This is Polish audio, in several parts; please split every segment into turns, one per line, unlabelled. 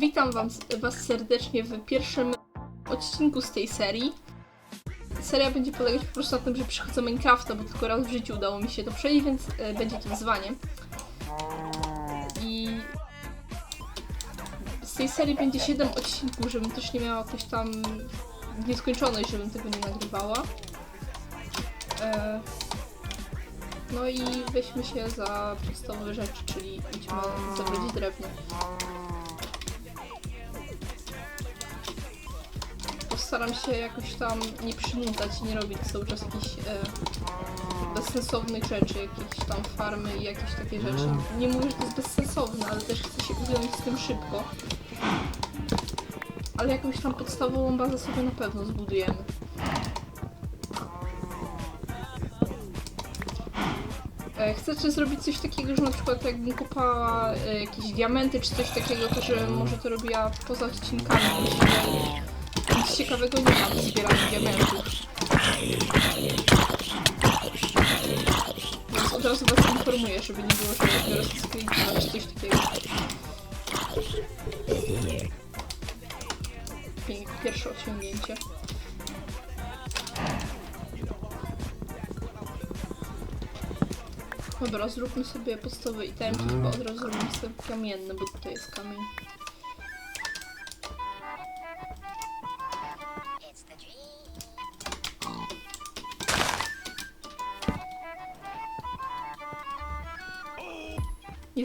Witam wam, Was serdecznie w pierwszym odcinku z tej serii. Seria będzie polegać po prostu na tym, że przychodzę Minecrafta, bo tylko raz w życiu udało mi się to przejść, więc e, będzie to wyzwanie. I z tej serii będzie 7 odcinków, żebym też nie miała jakoś tam nieskończoność, żebym tego nie nagrywała. E, no i weźmy się za podstawowe rzeczy, czyli idźmy zabrać drewno. Postaram się jakoś tam nie przynudzać i nie robić cały czas jakichś e, bezsensownych rzeczy, jakieś tam farmy i jakieś takie rzeczy. Nie mówię, że to jest bezsensowne, ale też chcę się ująć z tym szybko. Ale jakąś tam podstawową bazę sobie na pewno zbudujemy. E, Chcecie zrobić coś takiego, że na przykład jakbym kopała e, jakieś diamenty czy coś takiego, to że może to robiła poza odcinkami. bo Nic ciekawego nie mam w zbieraniu diamentów. Więc od razu was informuję, żeby nie było, że biorę z screena czy coś takiego. Pierwsze osiągnięcie. Dobra, zróbmy sobie podstawowe itemki, chyba od razu zrobimy sobie kamienne, bo tutaj jest kamień.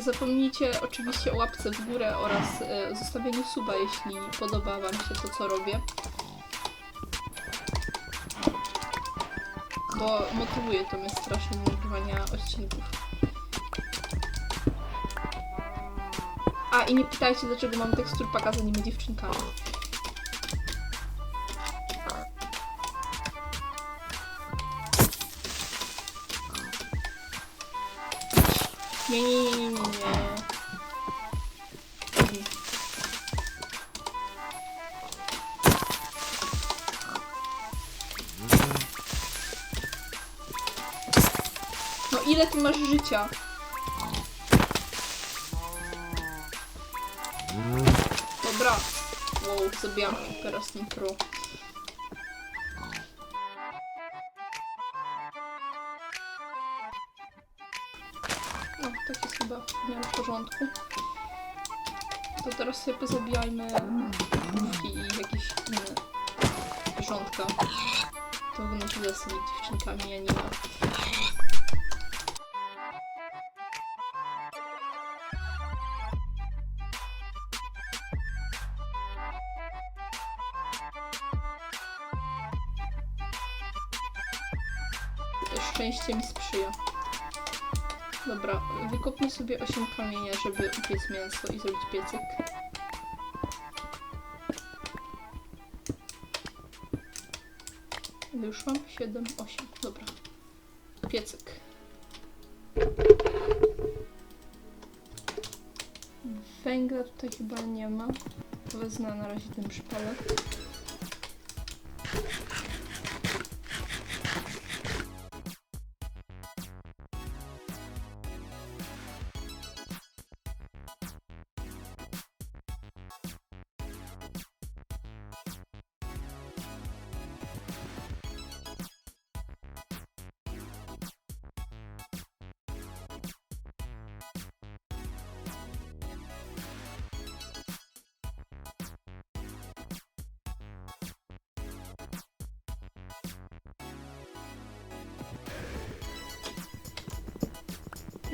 Zapomnijcie oczywiście o łapce w górę oraz e, zostawieniu suba, jeśli podoba Wam się to, co robię. Bo motywuje to mnie strasznie do nagrywania odcinków. A i nie pytajcie, dlaczego mam tekstur paka z anime dziewczynkami. Nie, nie, nie. Życia? Dobra. Wow, zabijam creepera z nim pro. Tak jest chyba w miarę w porządku. To teraz sobie pozabijajmy i jakieś inne porządka. To tyle z tymi dziewczynkami, ja szczęście mi sprzyja. Dobra, wykopnij sobie 8 kamienia, żeby upiec mięso i zrobić piecyk. Już mam? 7, 8, dobra. Piecyk. Węgla tutaj chyba nie ma. Wezmę na razie ten przypalek.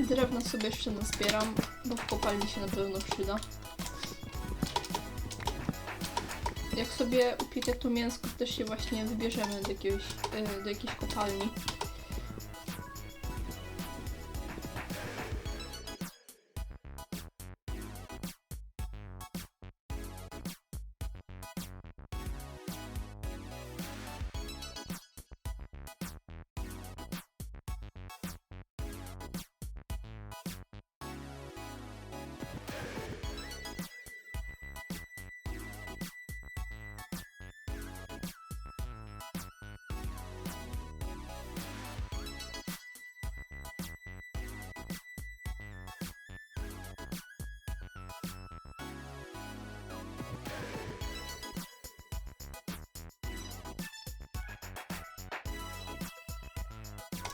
Drewno sobie jeszcze nazbieram, bo w kopalni się na pewno przyda. Jak sobie upiekę to mięsko, to też się właśnie wybierzemy do, jakiegoś, y, do jakiejś kopalni.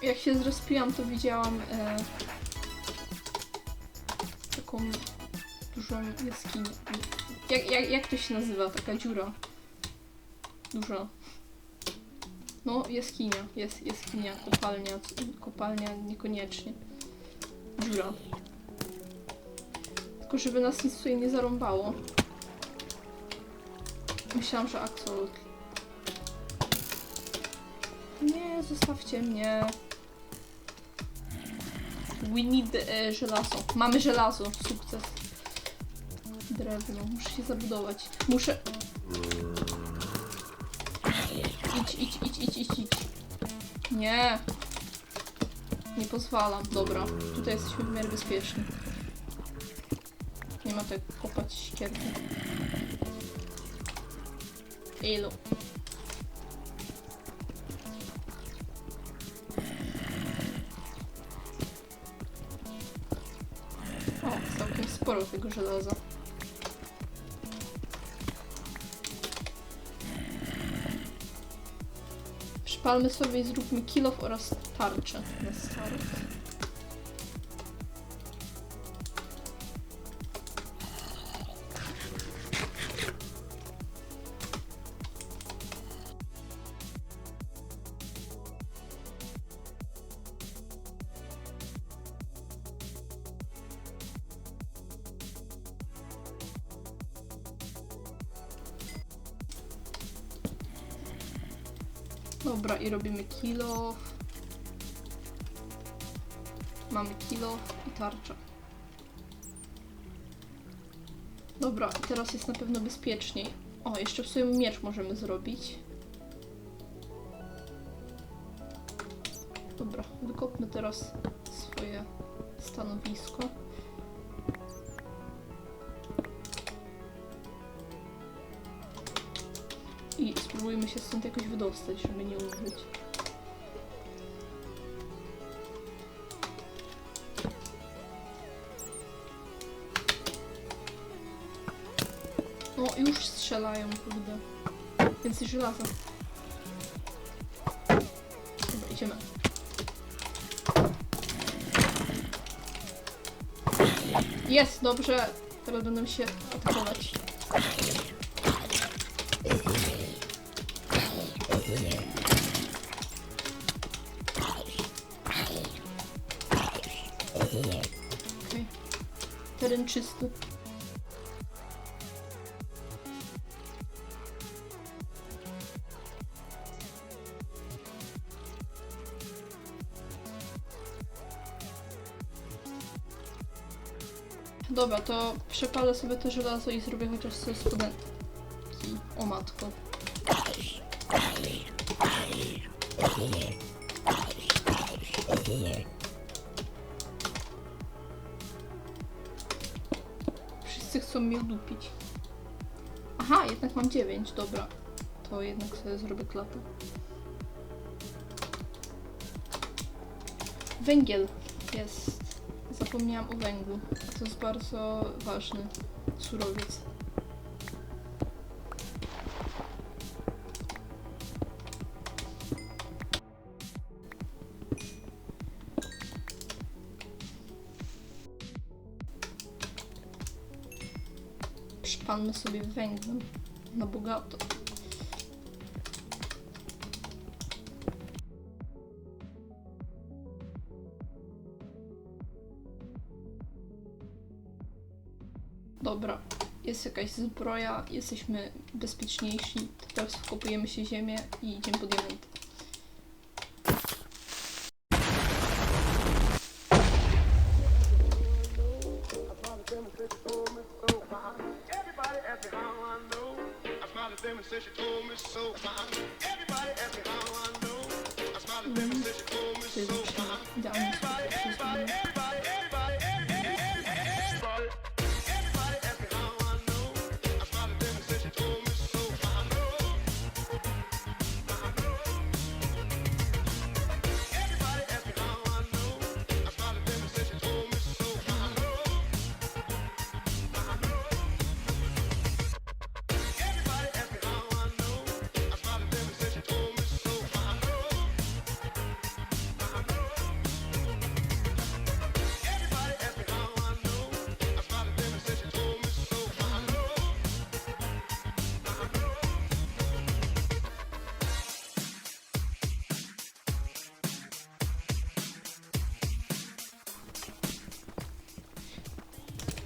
Jak się zrespiłam, to widziałam e, taką dużą jaskinię. Jak, jak, jak to się nazywa? Taka dziura. Duża. No, jaskinia. Jest jaskinia, kopalnia. Kopalnia niekoniecznie. Dziura. Tylko żeby nas nic tutaj nie zarąbało. Myślałam, że Axolotl. Nie, zostawcie mnie. We need e, żelazo. Mamy żelazo. Sukces. Drewno. Muszę się zabudować. Muszę... Idź, idź, idź, idź, idź, idź. Nie. Nie pozwalam. Dobra. Tutaj jesteśmy w miarę bezpieczni. Nie ma tak kopać ścierki. Ilu. Sporo tego żelaza. Przypalmy sobie i zróbmy kilof oraz tarczę na start. Dobra, i robimy kilo. Mamy kilo i tarcza. Dobra, teraz jest na pewno bezpieczniej. O, jeszcze w sobie miecz możemy zrobić. Dobra, wykopmy teraz swoje stanowisko. Spróbujmy się stąd jakoś wydostać, żeby nie umrzeć. O, już strzelają, kurde. Więcej żelaza. Dobra, idziemy. Jest, dobrze. Teraz będą się atakować. Teren czysty. Dobra, to przepalę sobie to żelazo i zrobię chociaż sobie studentki. Mam 9, dobra. To jednak sobie zrobię klatę. Węgiel jest. Zapomniałam o węglu. To jest bardzo ważny surowiec. Przypalmy sobie węglem na bogato. Dobra, jest jakaś zbroja, jesteśmy bezpieczniejsi. Teraz wkopujemy się ziemię i idziemy po diamenty.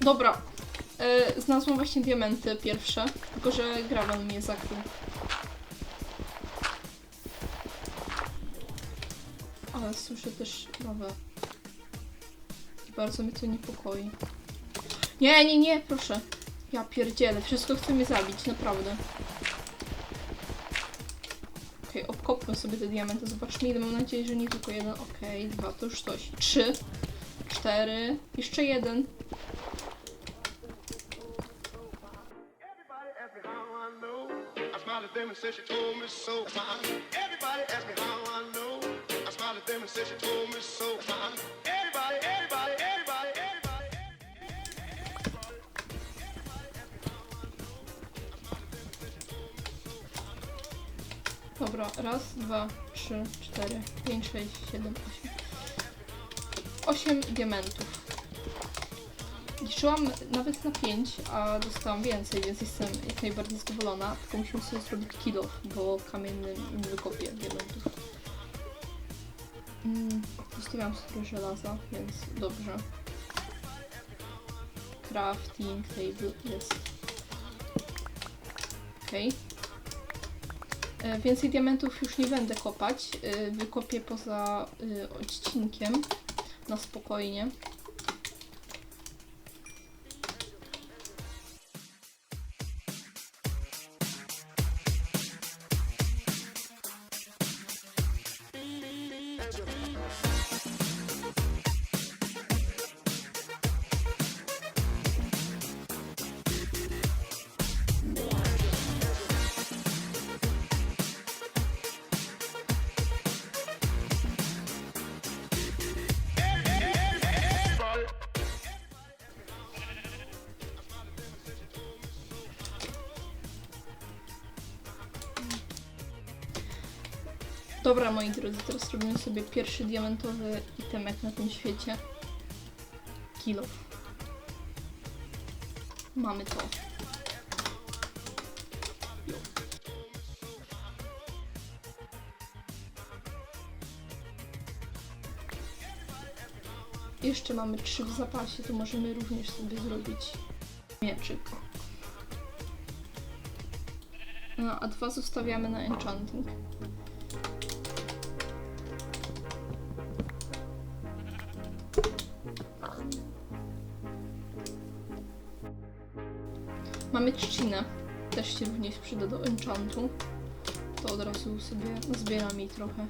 Dobra. E, znalazłam właśnie diamenty pierwsze, tylko że gravel mnie zakrył. Ale słyszę też nowe. I bardzo mnie to niepokoi. Nie, nie, nie, proszę. Ja pierdzielę, wszystko chce mnie zabić, naprawdę. Okej, obkopmy sobie te diamenty, zobaczmy ile, mam nadzieję, że nie tylko jeden. Okej, dwa, to już coś. Trzy, cztery, jeszcze jeden.
And said she told me so. Everybody ask me how I know. I smiled at them and said she told me so. Everybody, everybody, everybody.
Dobra, raz, dwa, trzy, cztery, pięć, sześć, siedem, osiem. Osiem diamentów. Liczyłam nawet na pięć, a dostałam więcej, więc jestem jak najbardziej zadowolona. Tylko musimy sobie zrobić kilo, bo kamienny nie wykopię diamentów. Mm, zostawiam sobie żelaza, więc dobrze. Crafting table jest. Okej. E, Więcej diamentów już nie będę kopać. e, Wykopię poza e, odcinkiem na spokojnie. Dobra, moi drodzy, teraz robimy sobie pierwszy diamentowy itemek na tym świecie. Kilo. Mamy to. Jeszcze mamy trzy w zapasie, to możemy również sobie zrobić mieczyk. No, a dwa zostawiamy na enchanting. Mamy trzcinę. Też się również przyda do enchantu. To od razu sobie zbieram jej trochę.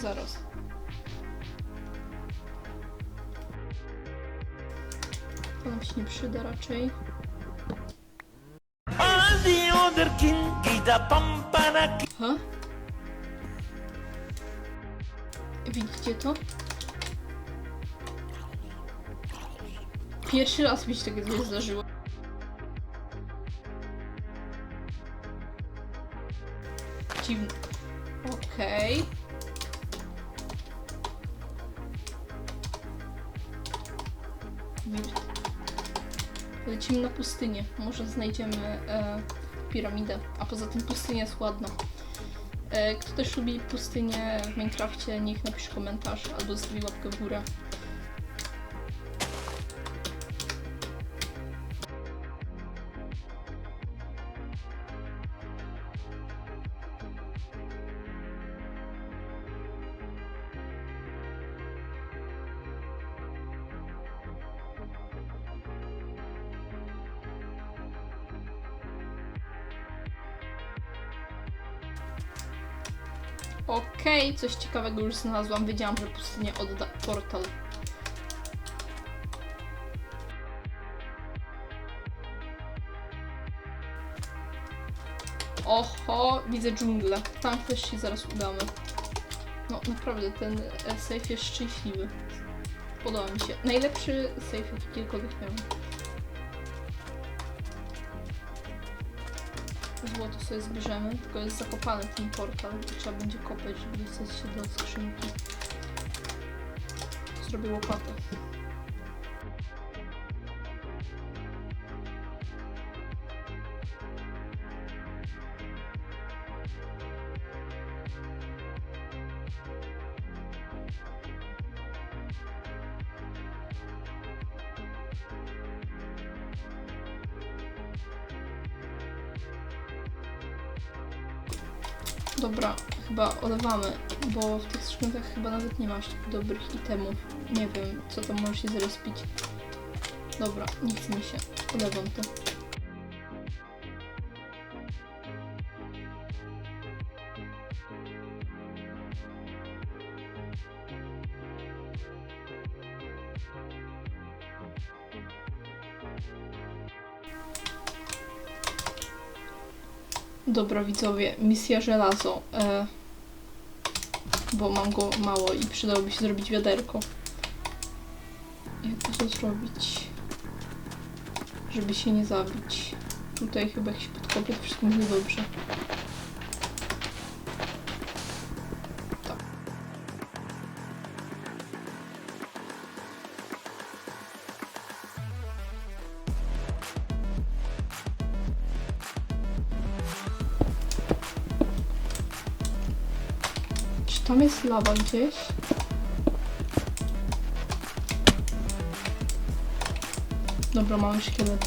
Zaraz. To nam się nie przyda raczej. Ha? Widzicie to? Pierwszy raz mi się tego nie zdarzyło. Dziwne. Pustynię. Może znajdziemy e, piramidę. A poza tym pustynia jest ładna. E, kto też lubi pustynię w Minecrafcie, niech napisze komentarz albo zostawi łapkę w górę. Coś ciekawego już znalazłam. Wiedziałam, że pustynię odda portal. Oho, widzę dżunglę. Tam też się zaraz udamy. No naprawdę, ten e, safe jest szczęśliwy. Podoba mi się. Najlepszy safe, jaki kiedykolwiek miałem. Złoto sobie zbierzemy, tylko jest zakopany ten portal, to trzeba będzie kopać, żeby dostać się do skrzynki. Zrobię łopatę. Dobra, chyba olewamy, bo w tych skrzynkach chyba nawet nie ma aż tak dobrych itemów. Nie wiem, co tam może się zrespić. Dobra, chce mi się. Olewam to. Dobra, widzowie, misja żelazo. E, bo mam go mało i przydałoby się zrobić wiaderko. Jak to zrobić? Żeby się nie zabić. Tutaj chyba jak się podkopię, to wszystko będzie dobrze. Lawa gdzieś? Dobra, mamy szkielet.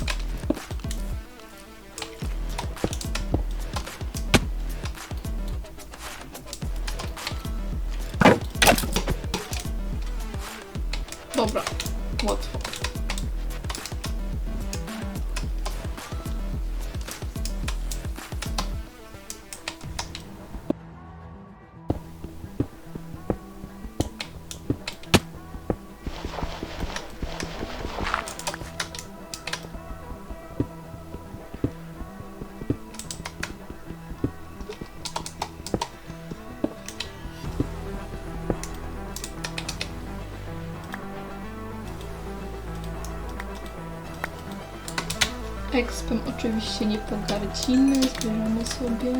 Expem oczywiście nie pogardzimy, zbieramy sobie.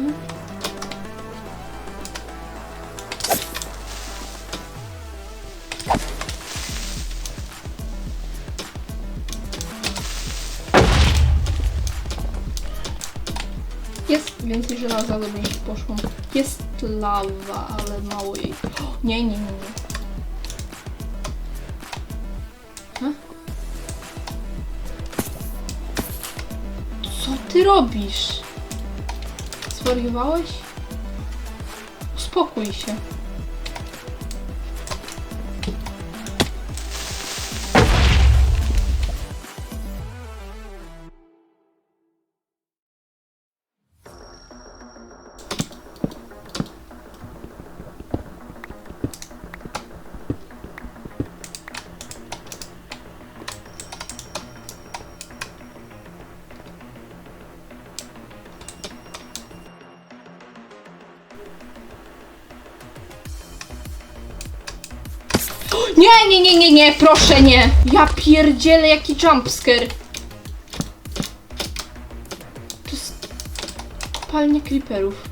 Jest więcej żelaza, dobrze, że poszło. Jest lawa, ale mało jej. O, nie, nie, nie, nie. Ty robisz? Zwariowałeś? Uspokój się. Nie, nie, nie, nie, nie, proszę nie. Ja pierdzielę, jaki jumpscare. To jest kopalnia creeperów.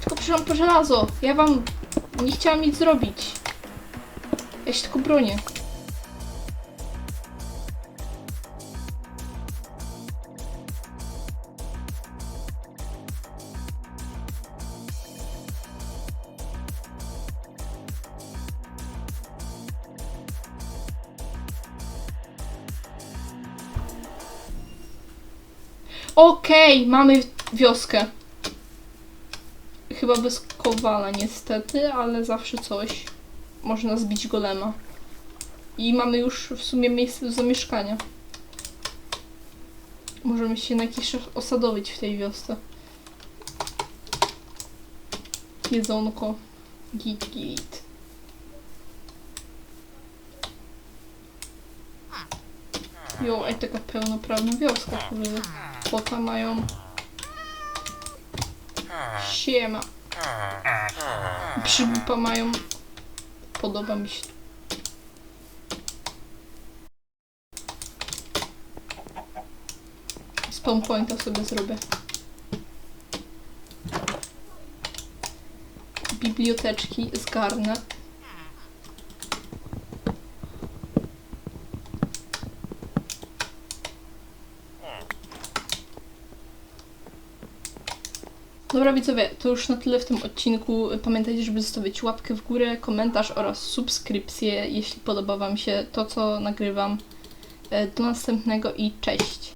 Tylko przyszłam po żelazo. Ja wam nie chciałam nic zrobić. Ja się tylko bronię. Okej, mamy wioskę. Chyba bez kowala niestety, ale zawsze coś. Można zbić golema. I mamy już w sumie miejsce do zamieszkania. Możemy się na jakiś czas osadowić w tej wiosce. Jedzonko. Git, git. Jo, ej, taka pełnoprawna wioska, kurde kota mają. Siema. Przybupa mają. Podoba mi się. Spawn pointa sobie zrobię. Biblioteczki zgarnę. Dobra widzowie, to już na tyle w tym odcinku. Pamiętajcie, żeby zostawić łapkę w górę, komentarz oraz subskrypcję, jeśli podoba Wam się to, co nagrywam. E, Do następnego i cześć!